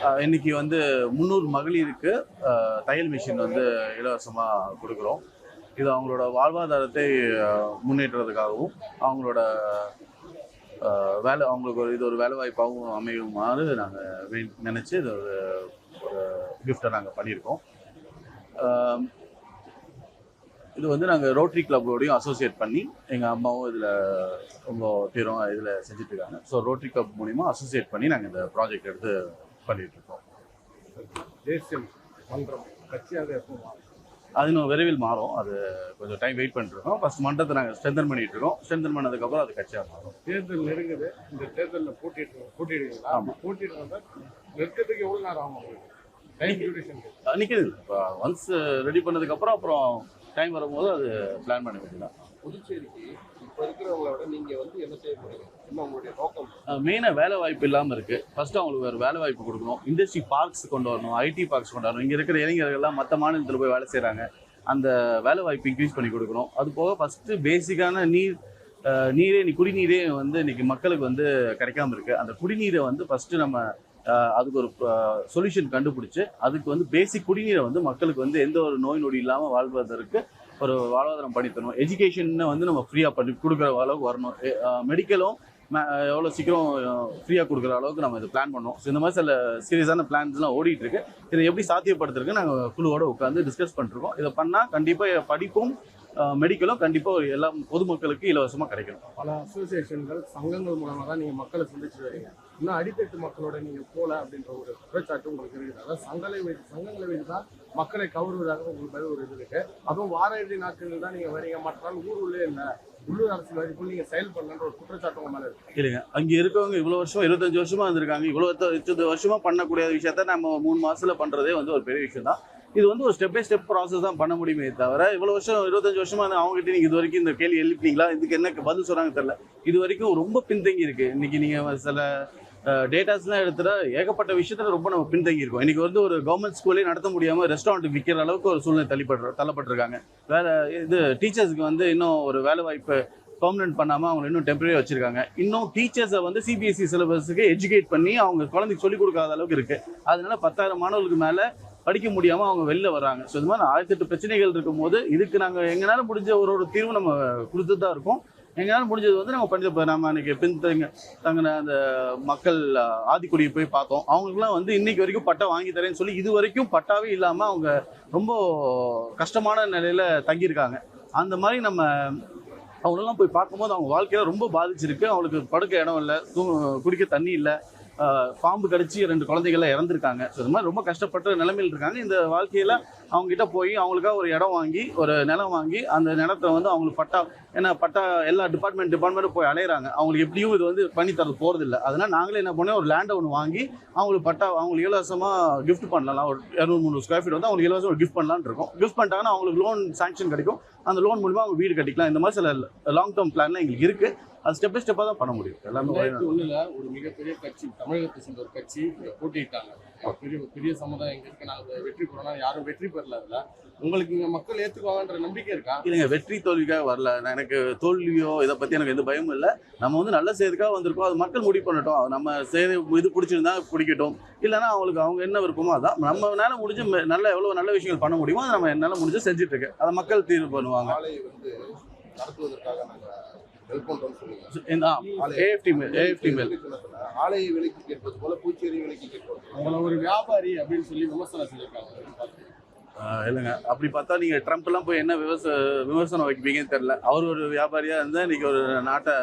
இன்றைக்கி இன்னைக்கு வந்து முந்நூறு மகளிருக்கு தையல் மிஷின் வந்து இலவசமாக கொடுக்குறோம். இது அவங்களோட வாழ்வாதாரத்தை முன்னேற்றுறதுக்காகவும் அவங்களோட வேலை அவங்களுக்கு ஒரு இது ஒரு வேலை வாய்ப்பாகவும் அமையுமாறு நாங்கள் நினச்சி இது ஒரு ஒரு கிஃப்டை நாங்கள் பண்ணியிருக்கோம். இது வந்து நாங்கள் ரோட்டரி கிளப்போடையும் அசோசியேட் பண்ணி எங்கள் அம்மாவும் இதில் ரொம்ப தீரம் இதில் செஞ்சுட்ருக்காங்க ஸோ ரோட்டரி கிளப் மூலிமா அசோசியேட் பண்ணி நாங்கள் இந்த ப்ராஜெக்ட் எடுத்து பண்ணிட்டு இருக்கோம் தேசியம் மன்றம் கட்சியாக எப்போ அது இன்னும் விரைவில் மாறும். அது கொஞ்சம் டைம் வெயிட் பண்ணிட்டு இருக்கோம் ஃபர்ஸ்ட் மன்றத்தை நாங்கள் ஸ்ட்ரென்தன் பண்ணிட்டு இருக்கோம் ஸ்ட்ரென்தன் பண்ணதுக்கப்புறம் அது கட்சியாக மாறும். தேர்தல் நெருங்குது. இந்த தேர்தலில் போட்டிட்டு போட்டிடுவீங்களா ஆமா. போட்டிட்டு வந்தால் நிறுத்தத்துக்கு எவ்வளோ நேரம் ஆகும் நிற்கிது இப்போ ஒன்ஸ் ரெடி பண்ணதுக்கப்புறம் அப்புறம் டைம் வரும்போது அது பிளான் பண்ண வேண்டியதான் புதுச்சேரிக்கு இருக்கிறவங்களோட நீங்க வந்து என்ன செய்ய என்ன உங்களுடைய நோக்கம்? மெயினாக வேலை வாய்ப்பு இல்லாமல் இருக்குது ஃபர்ஸ்ட் அவங்களுக்கு ஒரு வேலை வாய்ப்பு கொடுக்கணும். இண்டஸ்ட்ரி பார்க்ஸ் கொண்டு வரணும் ஐடி பார்க்ஸ் கொண்டு வரணும். இங்கே இருக்கிற இளைஞர்கள்லாம் மற்ற மாநிலத்தில் போய் வேலை செய்கிறாங்க அந்த வேலை வாய்ப்பு இன்க்ரீஸ் பண்ணி கொடுக்கணும். அது போக ஃபஸ்ட்டு பேசிக்கான நீர் நீரே நீ குடிநீரே வந்து இன்னைக்கு மக்களுக்கு வந்து கிடைக்காம இருக்கு. அந்த குடிநீரை வந்து ஃபஸ்ட்டு நம்ம அதுக்கு ஒரு சொல்யூஷன் கண்டுபிடிச்சு அதுக்கு வந்து பேசிக் குடிநீரை வந்து மக்களுக்கு வந்து எந்த ஒரு நோய் நொடி இல்லாமல் வாழ்வதற்கு ஒரு வாழ்வாதாரம் பண்ணி தரணும் எஜுகேஷன் வந்து நம்ம ஃப்ரீயாக பண்ணி கொடுக்குற அளவுக்கு வரணும். மெடிக்கலும் எவ்வளோ சீக்கிரம் ஃப்ரீயாக கொடுக்குற அளவுக்கு நம்ம இது பிளான் பண்ணோம். ஸோ இந்த மாதிரி சில சீரியஸான பிளான்ஸ்லாம் ஓடிட்டுருக்கு. இதை எப்படி சாத்தியப்படுத்துறதுக்கு நாங்கள் குழுவோட உட்காந்து டிஸ்கஸ் பண்ணிருக்கோம் இதை பண்ணால் கண்டிப்பாக படிப்பும் மெடிக்கலும் கண்டிப்பாக எல்லா பொதுமக்களுக்கு இலவசமாக கிடைக்கணும். பல அசோசியேஷன்கள் சங்கங்கள் மூலமாக தான் நீங்கள் மக்களை சந்திச்சு வரீங்க இன்னும் அடித்தட்டு மக்களோட நீங்கள் போல அப்படின்ற ஒரு குற்றச்சாட்டு உங்களுக்கு இருக்குது. அதாவது சங்கங்களை வைத்து சங்கங்களை வைத்து தான் மக்களை கவருவதாக உங்களுக்கு பதில் ஒரு இது இருக்கு. அதுவும் வார இறுதி நாட்களில் தான் நீங்கள் வரீங்க. மற்ற நாள் ஊர் உள்ளே இல்லை. உள்ளூர் அரசு வரைக்கும் நீங்கள் செயல்படலன்ற ஒரு குற்றச்சாட்டு உங்க மேல இருக்கு. இல்லைங்க. அங்கே இருக்கவங்க இவ்வளோ வருஷம் இருபத்தஞ்சு வருஷமா இருந்திருக்காங்க. இவ்வளோ வருஷமா பண்ணக்கூடிய விஷயத்த நம்ம மூணு மாசத்துல பண்றதே வந்து ஒரு பெரிய விஷயம் தான் இது வந்து ஒரு ஸ்டெப் பை ஸ்டெப் ப்ராசஸ் தான் பண்ண முடியுமே தவிர இவ்வளோ வருஷம் இருபத்தஞ்சு வருஷமா அவங்க கிட்ட நீங்க இது வரைக்கும் இந்த கேள்வி எழுப்பினீங்களா? இதுக்கு என்ன பதில் சொல்றாங்க தெரியல. இது வரைக்கும் ரொம்ப பின்தங்கி இருக்கு. இன்னைக்கு நீங்க சில டேட்டாஸ்லாம் எடுத்துகிற ஏகப்பட்ட விஷயத்தில் ரொம்ப நம்ம பின்தங்கி இன்றைக்கி வந்து ஒரு கவர்மெண்ட் ஸ்கூலே நடத்த முடியாமல் ரெஸ்டாரண்ட் விற்கிற அளவுக்கு ஒரு சூழ்நிலை தள்ளிப்படுற தள்ளப்பட்டிருக்காங்க. வேறு இது டீச்சர்ஸ்க்கு வந்து இன்னும் ஒரு வேலை வாய்ப்பு பர்மனெண்ட் பண்ணாமல் அவங்க இன்னும் டெம்பரரி வச்சுருக்காங்க. இன்னும் டீச்சர்ஸை வந்து சிபிஎஸ்சி சிலபஸுக்கு எஜுகேட் பண்ணி அவங்க குழந்தைக்கு சொல்லிக் கொடுக்காத அளவுக்கு இருக்குது அதனால பத்தாயிரம் மாணவர்களுக்கு மேலே படிக்க முடியாமல் அவங்க வெளில வராங்க ஸோ இது மாதிரி ஆயிரத்தி எட்டு பிரச்சனைகள் இருக்கும் இதுக்கு நாங்கள் எங்களால முடிஞ்ச ஒரு ஒரு தீர்வு நம்ம கொடுத்துட்டு தான் இருக்கோம். எங்களால் முடிஞ்சது வந்து நம்ம பண்ணி இப்போ நம்ம அன்னைக்கு பின்தங்க தங்கின அந்த மக்கள் ஆதிக்குடியை போய் பார்த்தோம். அவங்களுக்குலாம் வந்து இன்னைக்கு வரைக்கும் பட்டா வாங்கி தரேன்னு சொல்லி இது வரைக்கும் பட்டாவே இல்லாமல் அவங்க ரொம்ப கஷ்டமான நிலையில் தங்கியிருக்காங்க. அந்த மாதிரி நம்ம அவங்களெல்லாம் போய் பார்க்கும்போது அவங்க வாழ்க்கையில ரொம்ப பாதிச்சிருக்கு. அவங்களுக்கு படுக்க இடம் இல்லை தூ குடிக்க தண்ணி இல்லை பாம்பு கடிச்சு ரெண்டு குழந்தைகள்லாம் இறந்துருக்காங்க. ஸோ இது மாதிரி ரொம்ப கஷ்டப்பட்ட நிலைமையில் இருக்காங்க. இந்த வாழ்க்கையில அவங்க கிட்ட போய் அவங்களுக்காக ஒரு இடம் வாங்கி ஒரு நிலம் வாங்கி அந்த நிலத்தை வந்து அவங்களுக்கு பட்டா ஏன்னா பட்டா எல்லா டிபார்ட்மெண்ட் டிபார்ட்மெண்ட்டும் போய் அலையிறாங்க. அவங்களுக்கு எப்படியும் இது வந்து பண்ணி தரது போறது இல்லை அதனால நாங்களே என்ன பண்ணோம் ஒரு லேண்டை ஒன்று வாங்கி அவங்களுக்கு பட்டா அவங்களுக்கு இலவசமாக கிஃப்ட் பண்ணலாம். ஒரு இரநூறு முந்நூறு ஸ்கொயர் ஃபீட் வந்து அவங்களுக்கு இலவசம் கிஃப்ட் பண்ணலாம்னு இருக்கோம். கிஃப்ட் பண்ணிட்டாங்கன்னா அவங்களுக்கு லோன் சாங்ஷன் கிடைக்கும். அந்த லோன் மூலிமா அவங்க வீடு கட்டிக்கலாம். இந்த மாதிரி சில லாங் டேர்ம் பிளான்லாம் எங்களுக்கு இருக்கு. அது ஸ்டெப் பை ஸ்டெப்பாக தான் பண்ண முடியும். எல்லாமே ஒண்ணுல ஒரு மிகப்பெரிய கட்சி தமிழகத்தை சேர்ந்த ஒரு கட்சி போட்டியிட்டாங்க பெரிய பெரிய சமுதாயம் இங்க இருக்கு? நாங்க வெற்றி பெறோம்னா யாரும் வெற்றி பெறல அதுல. உங்களுக்கு இங்க மக்கள் ஏத்துக்குவாங்கன்ற நம்பிக்கை இருக்கா? இல்லைங்க வெற்றி தோல்விக்காக வரல. எனக்கு தோல்வியோ இதை பற்றி எனக்கு எந்த பயமும் இல்லை. நம்ம வந்து நல்ல செய்யறதுக்காக வந்திருக்கோம். அது மக்கள் முடிவு பண்ணட்டும். நம்ம செய்ய இது பிடிச்சிருந்தா பிடிக்கட்டும். இல்லைன்னா அவங்களுக்கு அவங்க என்ன விருப்பமோ அதான். நம்மளால முடிஞ்ச நல்ல எவ்வளோ நல்ல விஷயங்கள் பண்ண முடியுமோ அதை நம்ம என்னால் முடிஞ்சு செஞ்சுட்டு இருக்கேன். அதை மக்கள் தீர்வு பண்ணுவாங்க. வந்து நடத்துவதற்காக நாங்க ஹெல்ப் பண்றோம்னு சொன்னீங்க இந்த ஏஎஃப்டி மேல் ஏஎஃப்டி மேல் சொன்னதுல ஆலையை விலைக்கு கேட்பது போல பூச்சேரி விலைக்கு கேட்பது. உங்களை ஒரு வியாபாரி அப்படின்னு சொல்லி விமர்சனம் செஞ்சிருக்காங்க. இல்லைங்க. அப்படி பார்த்தா நீங்க ட்ரம்ப் எல்லாம் போய் என்ன விவச விமர்சனம் வைப்பீங்கன்னு தெரியல. அவர் ஒரு வியாபாரியா இருந்தா இன்னைக்கு ஒரு நாட்டை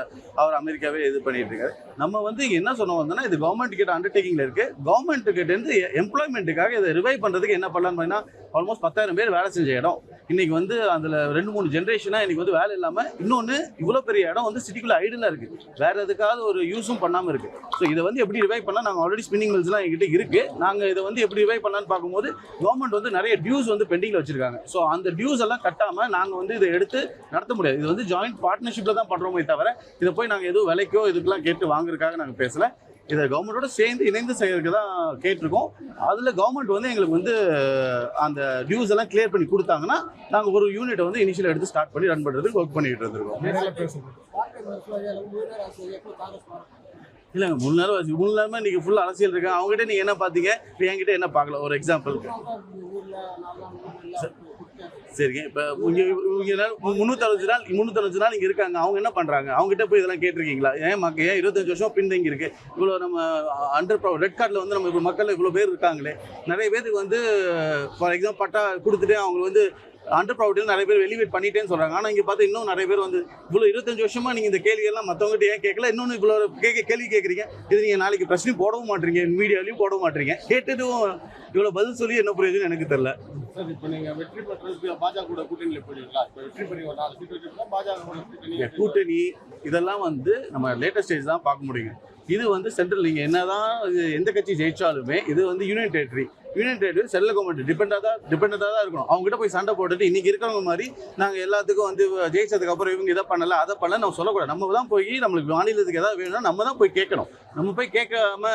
அவர் அமெரிக்காவே இது பண்ணிட்டு இருக்காரு. நம்ம வந்து என்ன சொன்ன வந்தோம்னா இது கவர்மெண்ட் கிட்ட அண்டர்டேக்கிங்ல இருக்கு. கவர்மெண்ட் கிட்ட இருந்து எம்ப்ளாய்மெண்ட்டுக்காக இதை ரிவைவ் பண்றதுக்கு என்ன பண்ணலாம்னு பார்த்தீங்கன்னா ஆல்மோஸ்ட் பத்தாயிரம் பேர் வேலை செஞ்ச இடம். இன்னைக்கு வந்து அதுல ரெண்டு மூணு ஜென்ரேஷனா இன்னைக்கு வந்து வேலை இல்லாம இன்னொன்னு இவ்வளவு பெரிய இடம் வந்து சிட்டிக்குள்ள ஐடியலா இருக்கு. வேற எதுக்காவது ஒரு யூஸும் பண்ணாம இருக்கு. ஸோ இதை வந்து எப்படி ரிவைவ் பண்ணலாம்? நாங்கள் ஆல்ரெடி ஸ்பின்னிங் மில்ஸ்லாம் எங்ககிட்ட இருக்கு. நாங்கள் இதை வந்து எப்படி ரிவைவ் பண்ணலாம்னு பார்க்கும்போது கவர்மெண்ட் வந்து நிறைய டியூஸ் வந்து பெண்டிங்ல வச்சிருக்காங்க. ஸோ அந்த டியூஸ் எல்லாம் கட்டாம நாங்கள் வந்து இதை எடுத்து நடத்த முடியாது. இது வந்து ஜாயிண்ட் பார்ட்னர்ஷிப்ல தான் பண்றோமே தவிர இதை போய் நாங்கள் எதுவும் விலைக்கோ இதுக்கெல்லாம் கேட்டு வாங்குறதுக்காக நாங்கள் பேசல. இதை கவர்மெண்டோட சேர்ந்து இணைந்து செய்யறதுக்கு தான் கேட்டிருக்கோம். அதுல கவர்மெண்ட் வந்து எங்களுக்கு வந்து அந்த டியூஸ் எல்லாம் கிளியர் பண்ணி கொடுத்தாங்கன்னா நாங்க ஒரு யூனிட்டை வந்து இனிஷியல் எடுத்து ஸ்டார்ட் பண்ணி ரன் பண்றதுக்கு ஒர்க் பண்ணிட்டு இருந்திருக்கோம். இல்லைங்க மூணு நேரம் வச்சு மூணு நேரமா நீங்க ஃபுல் அரசியல் இருக்கு. அவங்ககிட்ட நீங்க என்ன பாத்தீங்க? இப்போ என்கிட்ட என்ன பார்க்கல ஒரு எக்ஸாம்பிள் சரிங்க இப்போ இங்கே இவங்க முந்நூற்றஞ்சு நாள் முந்நூற்றஞ்சு நாள் இங்கே இருக்காங்க. அவங்க என்ன பண்ணுறாங்க அவங்ககிட்ட போய் இதெல்லாம் கேட்டிருக்கீங்களா? ஏன் மக்கள் ஏன் இருபத்தஞ்சு வருஷம் பின்தங்கி இருக்கு? இவ்வளோ நம்ம அண்டர் ப்ரா ரெட் கார்டில் வந்து நம்ம இப்போ மக்கள் இவ்வளோ பேர் இருக்காங்களே. நிறைய பேருக்கு வந்து ஃபார் எக்ஸாம்பிள் பட்டா கொடுத்துட்டு அவங்க வந்து அண்டர் ப்ராப்பர்ட்டியில் நிறைய பேர் வெளிவேட் பண்ணிட்டேன்னு சொல்கிறாங்க ஆனால் இங்கே பார்த்தா இன்னும் நிறைய பேர் வந்து இவ்வளோ இருபத்தஞ்சு வருஷமா நீங்கள் இந்த கேள்வியெல்லாம் மற்றவங்ககிட்ட ஏன் கேட்கல? இன்னொன்று இவ்வளோ கேட்க கேள்வி கேட்குறீங்க. இது நீங்கள் நாளைக்கு பிரச்சனையும் போடவும் மாட்டீங்க. மீடியாலையும் போடவும் மாட்டீங்க. கேட்டதும் இவ்வளோ பதில் சொல்லி என்ன பிரயோஜனம் எனக்கு தெரியல. சார் இப்போ நீங்க வெற்றி பெற்றது பாஜக கூட கூட்டணியில் போயிருக்கீங்களா இப்போ வெற்றி பெறி ஒரு நாலு சீட் பாஜக கூட்டணி. இதெல்லாம் வந்து நம்ம லேட்டஸ்ட் ஸ்டேஜ் தான் பார்க்க முடியும் இது வந்து சென்ட்ரல் நீங்கள் என்னதான் இது எந்த கட்சி ஜெயிச்சாலுமே இது வந்து union territory union territory central government டிபெண்டாக தான் டிபெண்டாக தான் இருக்கணும். அவங்க கிட்ட போய் சண்டை போட்டுட்டு இன்னைக்கு இருக்கிறவங்க மாதிரி நாங்கள் எல்லாத்துக்கும் வந்து ஜெயிச்சதுக்கு அப்புறம் இவங்க இதை பண்ணல அதை பண்ணல நம்ம சொல்லக்கூடாது. நம்ம தான் போய் நம்மளுக்கு மாநிலத்துக்கு ஏதாவது வேணும்னா நம்ம தான் போய் கேட்கணும். நம்ம போய் கேட்காம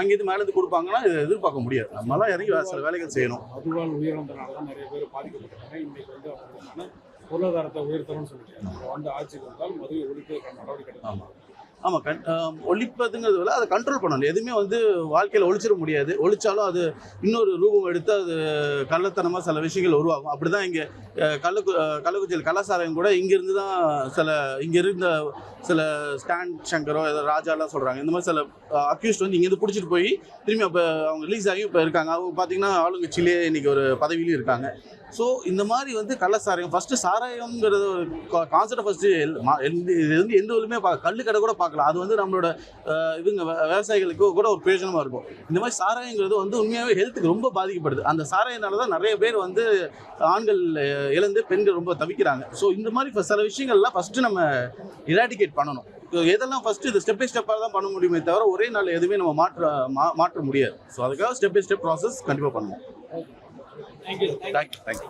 அங்கேருந்து மேலேருந்து கொடுப்பாங்கன்னா இதை எதிர்பார்க்க முடியாது. நம்மளாம் இறங்கி சில வேலைகள் செய்யணும். அதுவால் உயர்ந்தனால தான் நிறைய பேர் பாதிக்கப்பட்டாங்க இன்னைக்கு வந்து பொருளாதாரத்தை உயர்த்தணும்னு சொல்லிட்டு வந்து ஆட்சிக்கு வந்தால் மதுவை ஒழிப்பதற்கான நடவடிக்கை. ஆமாம் கண் ஒழிப்பதுங்கிறது விட அதை கண்ட்ரோல் பண்ணணும். எதுவுமே வந்து வாழ்க்கையில் ஒழிச்சிட முடியாது. ஒழிச்சாலும் அது இன்னொரு ரூபம் எடுத்து அது கள்ளத்தனமாக சில விஷயங்கள் உருவாகும். அப்படி தான் இங்கே கள்ளக்கு கள்ளக்குறிச்சியில் கலாசாரம் கூட இங்கேருந்து தான் சில இங்கே இருந்த சில ஸ்டாண்ட் சங்கரோ ஏதோ ராஜாலாம் சொல்கிறாங்க இந்த மாதிரி சில அக்யூஸ்ட் வந்து இங்கேருந்து பிடிச்சிட்டு போய் திரும்பி அப்போ அவங்க ரிலீஸ் ஆகி இப்போ இருக்காங்க. அவங்க பார்த்தீங்கன்னா ஆளுங்கட்சியிலே இன்னைக்கு ஒரு பதவியிலையும் இருக்காங்க. ஸோ இந்த மாதிரி வந்து கள்ளசாராயம் ஃபஸ்ட்டு சாராயம்ங்கிறது ஒரு கான்செப்டை ஃபஸ்ட்டு இது வந்து எந்த ஊருமே பா கல்லு கடை கூட பார்க்கலாம் அது வந்து நம்மளோட இதுங்க விவசாயிகளுக்கு கூட ஒரு பிரயோஜனமாக இருக்கும். இந்த மாதிரி சாராயங்கிறது வந்து உண்மையாகவே ஹெல்த்துக்கு ரொம்ப பாதிக்கப்படுது. அந்த சாராயனால தான் நிறைய பேர் வந்து ஆண்கள் இழந்து பெண்கள் ரொம்ப தவிக்கிறாங்க. ஸோ இந்த மாதிரி சில விஷயங்கள்லாம் ஃபஸ்ட்டு நம்ம இராடிகேட் பண்ணணும். எதெல்லாம் ஃபஸ்ட்டு இது ஸ்டெப் பை ஸ்டெப்பாக தான் பண்ண முடியுமே தவிர ஒரே நாள் எதுவுமே நம்ம மாற்ற மா மாற்ற முடியாது. ஸோ அதுக்காக ஸ்டெப் பை ஸ்டெப் ப்ராசஸ் கண்டிப்பாக பண்ணுவோம். Thank you thank you thank you